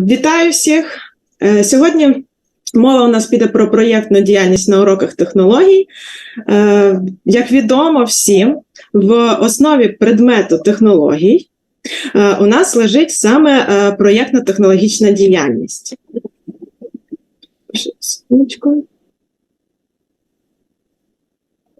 Вітаю всіх. Е, Сьогодні мова у нас піде про проєктну діяльність на уроках технологій. Е, Як відомо всім, в основі предмету технологій е, у нас лежить саме проєктно-технологічна діяльність. Секундочку.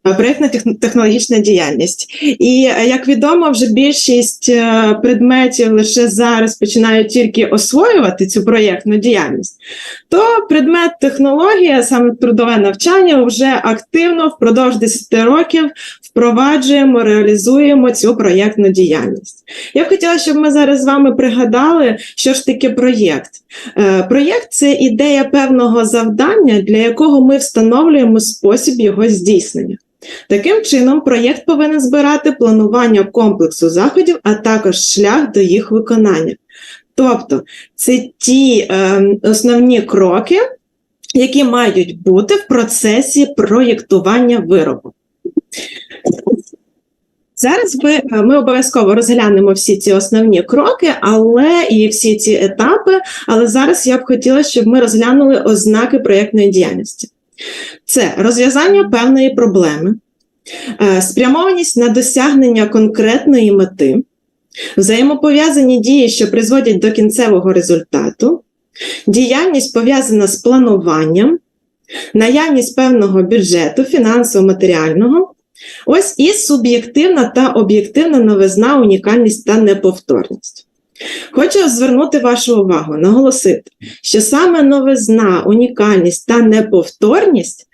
Е, Проєктно-технологічна діяльність. І е, як відомо, вже більшість е, предметів лише зараз починають тільки освоювати цю проєктну діяльність, то предмет технологія, саме трудове навчання, вже активно впродовж 10 років впроваджуємо, реалізуємо цю проєктну діяльність. Я б хотіла, щоб ми зараз з вами пригадали, що ж таке проєкт. Е, Проєкт це ідея певного завдання, для якого ми встановлюємо спосіб його здійснення. Таким чином, проєкт повинен збирати планування комплексу заходів, а також шлях до їх виконання. Тобто, це ті е, основні кроки, які мають бути в процесі проєктування виробу. Зараз ми, ми обов'язково розглянемо всі ці основні кроки, але і всі ці етапи. Але зараз я б хотіла, щоб ми розглянули ознаки проєктної діяльності. Це розв'язання певної проблеми, е, спрямованість на досягнення конкретної мети, взаємопов'язані дії, що призводять до кінцевого результату, діяльність пов'язана з плануванням, наявність певного бюджету, фінансово-матеріального. Ось і суб'єктивна та об'єктивна новизна, унікальність та неповторність. Хочу звернути вашу увагу, наголосити, що саме новизна, унікальність та неповторність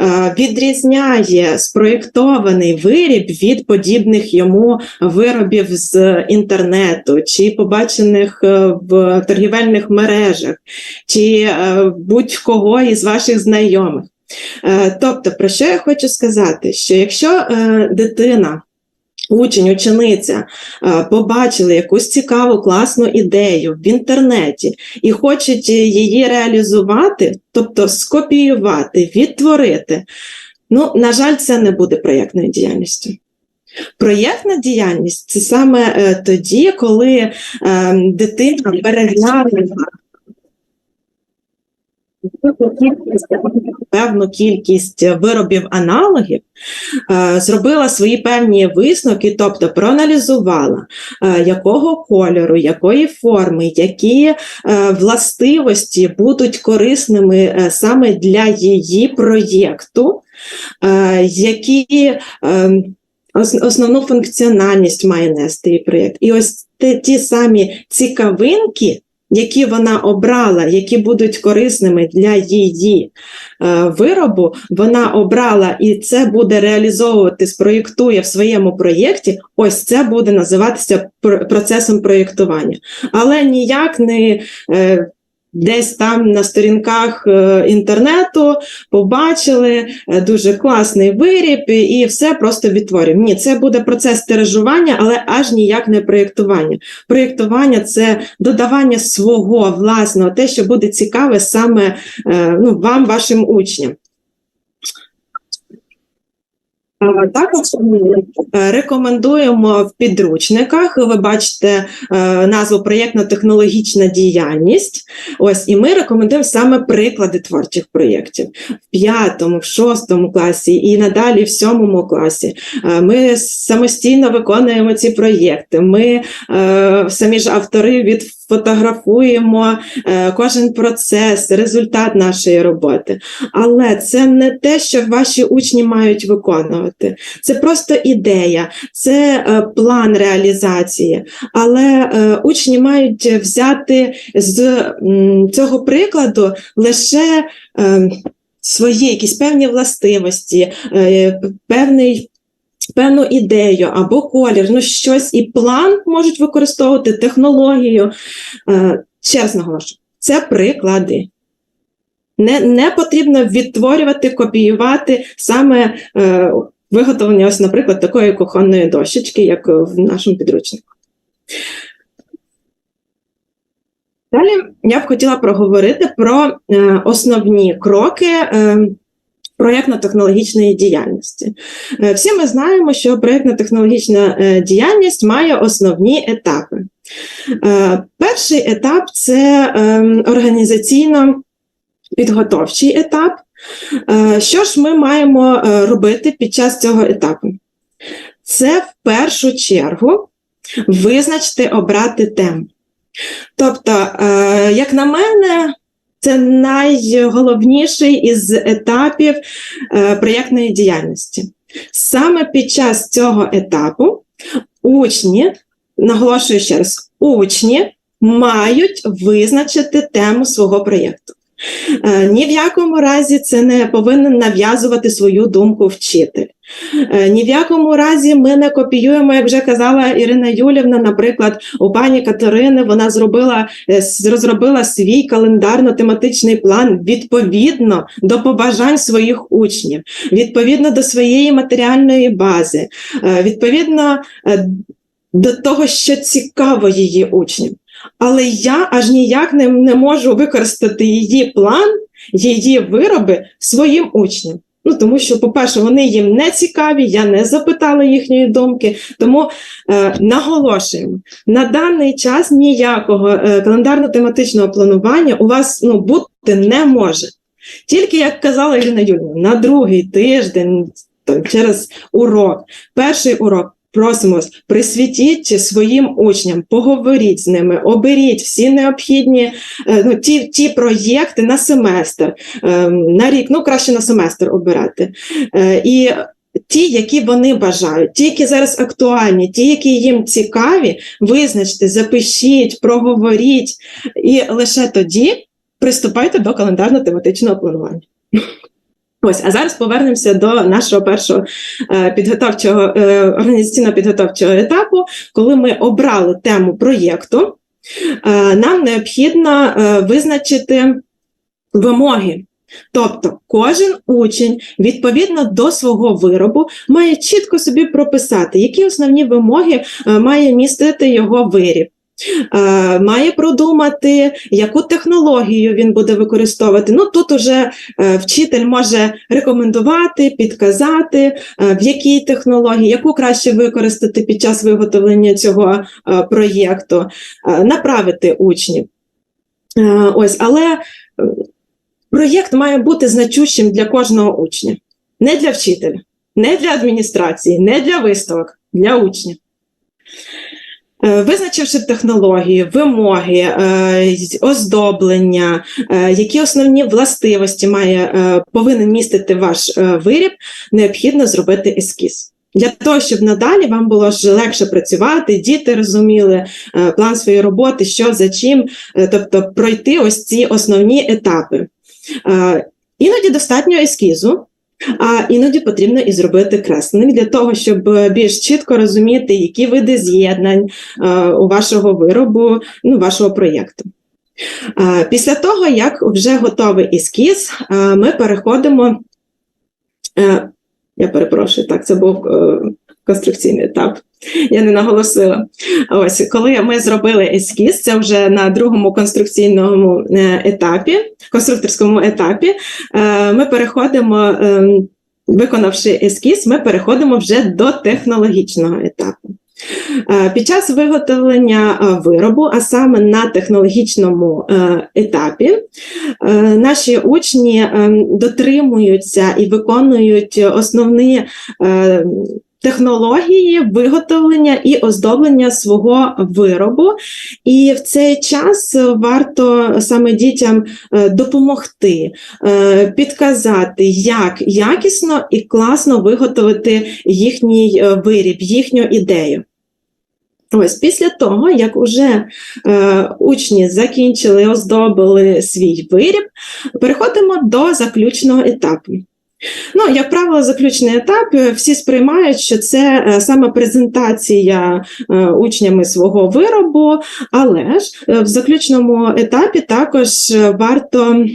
е, відрізняє спроєктований виріб від подібних йому виробів з інтернету, чи побачених е, в торгівельних мережах, чи е, будь-кого із ваших знайомих. Тобто, про що я хочу сказати? Що якщо дитина, учень, учениця е, побачили якусь цікаву, класну ідею в інтернеті і хочуть її реалізувати, тобто скопіювати, відтворити, ну, на жаль, це не буде проєктною діяльністю. Проєктна діяльність це саме е, тоді, коли е, дитина переглянула певну кількість виробів аналогів, е, зробила свої певні висновки, тобто проаналізувала, е, якого кольору, якої форми, які е, властивості будуть корисними саме для її проєкту, які основну функціональність має нести її проєкт. І ось ті самі цікавинки які вона обрала, які будуть корисними для її е, виробу, вона обрала і це буде реалізовувати, спроєктує в своєму проєкті. Ось це буде називатися процесом проєктування. Але ніяк не е, Десь там на сторінках е, інтернету побачили е, дуже класний виріб, і все просто відтворюємо. Ні, це буде процес тиражування, але аж ніяк не проєктування. Проєктування це додавання свого власного, те, що буде цікаве саме е, ну, вам, вашим учням. Також е, рекомендуємо в підручниках. Ви бачите е, назву проєктно-технологічна діяльність. Ось і ми рекомендуємо саме приклади творчих проєктів в п'ятому, в шостому класі і надалі в сьомому класі. Е, ми самостійно виконуємо ці проєкти. Ми самі ж автори від фотографуємо е, кожен процес, результат нашої роботи. Але це не те, що ваші учні мають виконувати. Це просто ідея, це е, план реалізації. Але е, учні мають взяти з цього прикладу лише свої якісь певні властивості, певний певну ідею або колір, ну щось і план можуть використовувати технологію. Е, ще раз наголошую, це приклади. Не не потрібно відтворювати, копіювати саме е, виготовлення, ось, наприклад, такої кухонної дощечки, як в нашому підручнику. Далі я б хотіла проговорити про е, основні кроки е, проєктно-технологічної діяльності. Е, всі ми знаємо, що проєктно-технологічна е, діяльність має основні етапи. Е, Перший етап це ем, організаційно підготовчий етап. Е, Що ж ми маємо е, робити під час цього етапу? Це в першу чергу визначити, обрати тему. Тобто, е, як на мене, це найголовніший із етапів проєктної діяльності. Саме під час цього етапу учні, наголошую ще раз, учні мають визначити тему свого проєкту. Е, Ні в якому разі це не повинен нав'язувати свою думку вчитель. Е, Ні в якому разі ми не копіюємо, як вже казала Ірина Юлівна, наприклад, у пані Катерини вона зробила е, розробила свій календарно-тематичний план відповідно до побажань своїх учнів, відповідно до своєї матеріальної бази, відповідно до того, що цікаво її учням. Але я аж ніяк не, не можу використати її план, її вироби своїм учням. Ну, тому що, по-перше, вони їм не цікаві, я не запитала їхньої думки. Тому е, наголошуємо, на даний час ніякого е, календарно-тематичного планування у вас ну, бути не може. Тільки, як казала Ірина Юрівна, на другий тиждень, через урок, перший урок. Просимо вас, присвятіть своїм учням, поговоріть з ними, оберіть всі необхідні е, ну, ті, ті проєкти на семестр, е, на рік, ну краще на семестр обирати. Е, І ті, які вони бажають, ті, які зараз актуальні, ті, які їм цікаві, визначте, запишіть, проговоріть, і лише тоді приступайте до календарно-тематичного планування. Ось, а зараз повернемося до нашого першого е, підготовчого е, організаційно-підготовчого етапу, коли ми обрали тему проєкту. Е, нам необхідно визначити вимоги. Тобто кожен учень відповідно до свого виробу має чітко собі прописати, які основні вимоги має містити його виріб. Е, Має продумати, яку технологію він буде використовувати. Ну тут уже е, вчитель може рекомендувати, підказати, е, в якій технології, яку краще використати під час виготовлення цього проєкту, направити учнів. Ось, але проєкт має бути значущим для кожного учня, не для вчителя, не для адміністрації, не для виставок, для учня. Е, Визначивши технології, вимоги, е, оздоблення, е, які основні властивості має, повинен містити ваш виріб, необхідно зробити ескіз. Для того, щоб надалі вам було ж легше працювати, діти розуміли план своєї роботи, що за чим, тобто пройти ось ці основні етапи. Іноді достатньо ескізу, а іноді потрібно і зробити креслений для того, щоб е, більш чітко розуміти, які види з'єднань е, у вашого виробу, ну, вашого проєкту. Після того, як вже готовий ескіз, е, ми переходимо. Я перепрошую, так, це був конструкційний етап. Я не наголосила. Ось, коли ми зробили ескіз, це вже на другому конструкційному е, етапі, конструкторському етапі, е, ми переходимо, е, виконавши ескіз, ми переходимо вже до технологічного етапу. Е, Під час виготовлення виробу, а саме на технологічному етапі, наші учні е, дотримуються і виконують основні технології виготовлення і оздоблення свого виробу. І в цей час варто саме дітям е, допомогти, е, підказати, як якісно і класно виготовити їхній е, виріб, їхню ідею. Ось після того, як уже е, учні закінчили, оздобили свій виріб, переходимо до заключного етапу. Ну, як правило, заключний етап е, всі сприймають, що це е, саме презентація е, учнями свого виробу, але ж в заключному етапі також варто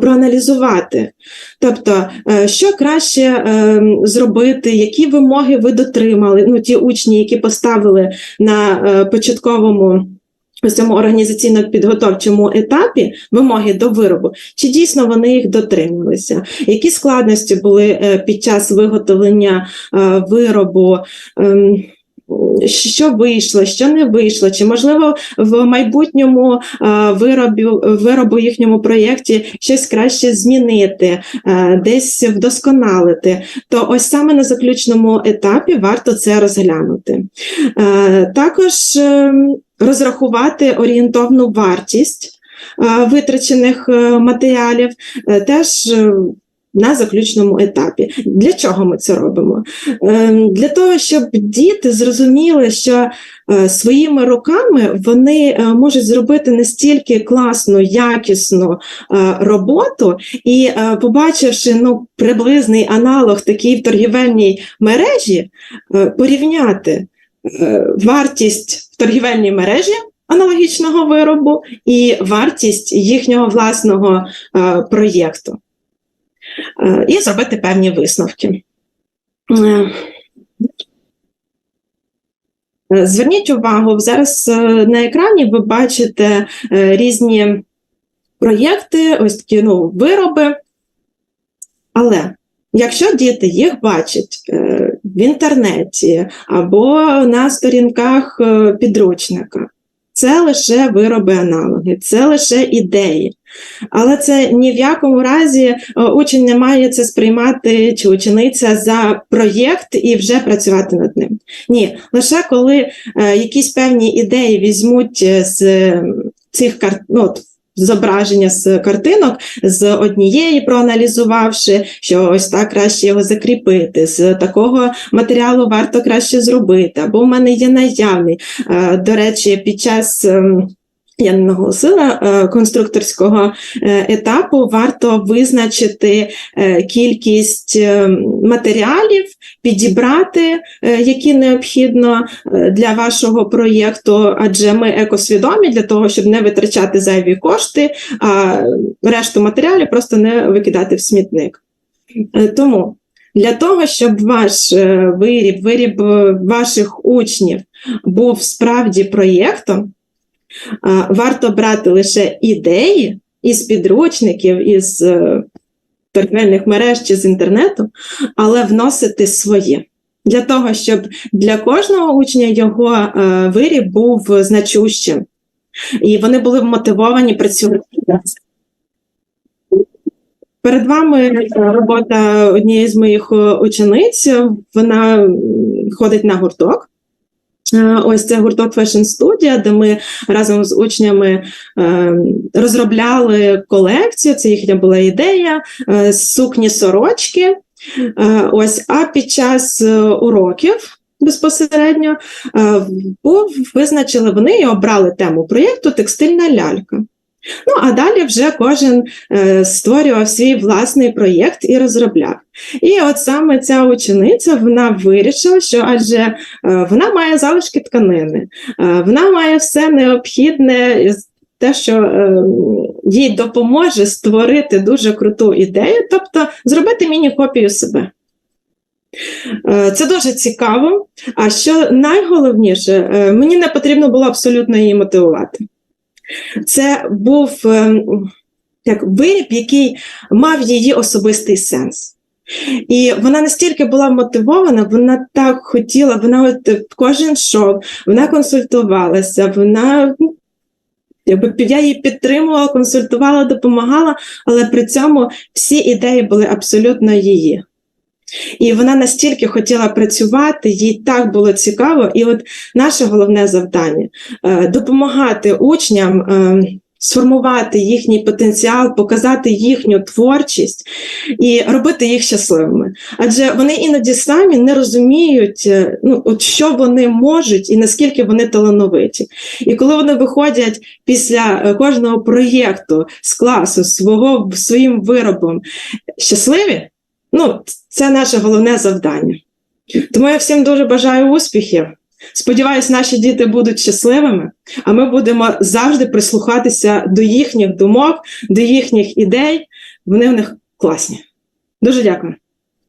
проаналізувати. Тобто, що краще зробити, які вимоги ви дотримали, ну, ті учні, які поставили на початковому ось цьому організаційно-підготовчому етапі вимоги до виробу, чи дійсно вони їх дотрималися? Які складності були е, під час виготовлення е, виробу? Ем, що вийшло, що не вийшло, чи можливо в майбутньому е, виробі, виробу їхньому проєкті щось краще змінити, е, десь вдосконалити, то ось саме на заключному етапі варто це розглянути. Е, також ем, розрахувати орієнтовну вартість витрачених матеріалів, теж на заключному етапі. Для чого ми це робимо? Ем, для того, щоб діти зрозуміли, що е, своїми руками вони е, можуть зробити настільки класну, якісну е, роботу, і побачивши ну, приблизний аналог такій в торгівельній мережі, порівняти вартість в торгівельній мережі. Аналогічного виробу і вартість їхнього власного проєкту. Е, і зробити певні висновки. Е, зверніть увагу, зараз е, на екрані ви бачите різні проєкти, ось такі ну, вироби. Але якщо діти їх бачать в інтернеті або на сторінках підручника, це лише вироби аналоги, це лише ідеї. Але це ні в якому разі е, учень не має це сприймати чи учениця за проєкт і вже працювати над ним. Ні, лише коли е, якісь певні ідеї візьмуть е, з цих карт, ну, зображення з картинок з однієї, проаналізувавши, що ось так краще його закріпити, з такого матеріалу варто краще зробити, або в мене є наявний. До речі, під час. Ем, я наголосила е, конструкторського е, етапу варто визначити е, кількість матеріалів, підібрати, які необхідно для вашого проєкту, адже ми екосвідомі для того, щоб не витрачати зайві кошти, а решту матеріалів просто не викидати в смітник. Тому для того, щоб ваш виріб, виріб ваших учнів був справді проєктом варто брати лише ідеї із підручників, із е, торгівельних мереж чи з інтернету, але вносити своє. Для того, щоб для кожного учня його е, виріб був значущим, і вони були мотивовані працювати. Перед вами робота однієї з моїх учениць. Вона ходить на гурток. Е, ось це гурток Fashion Studio, де ми разом з учнями е, розробляли колекцію. Це їхня була ідея, е, сукні сорочки. Ось, а під час уроків. Безпосередньо був визначили вони і обрали тему проєкту Текстильна лялька. Ну, а далі вже кожен е, створював свій власний проєкт і розробляв. І от саме ця учениця вона вирішила, що адже е, вона має залишки тканини, е, вона має все необхідне, те, що е, їй допоможе створити дуже круту ідею, тобто зробити міні-копію себе. Е, це дуже цікаво. А що найголовніше, е, мені не потрібно було абсолютно її мотивувати. Це був ем, як виріб, який мав її особистий сенс. І вона настільки була мотивована, вона так хотіла, вона от кожен шов, вона консультувалася, вона ну, якби я її підтримувала, консультувала, допомагала, але при цьому всі ідеї були абсолютно її. І вона настільки хотіла працювати, їй так було цікаво. І от наше головне завдання е, допомагати учням. Е, сформувати їхній потенціал, показати їхню творчість і робити їх щасливими. Адже вони іноді самі не розуміють, е, ну, от що вони можуть і наскільки вони талановиті. І коли вони виходять після кожного проєкту з класу свого своїм виробом щасливі, Ну, це наше головне завдання. Тому я всім дуже бажаю успіхів. Сподіваюсь, наші діти будуть щасливими, а ми будемо завжди прислухатися до їхніх думок, до їхніх ідей. Вони в них класні. Дуже дякую.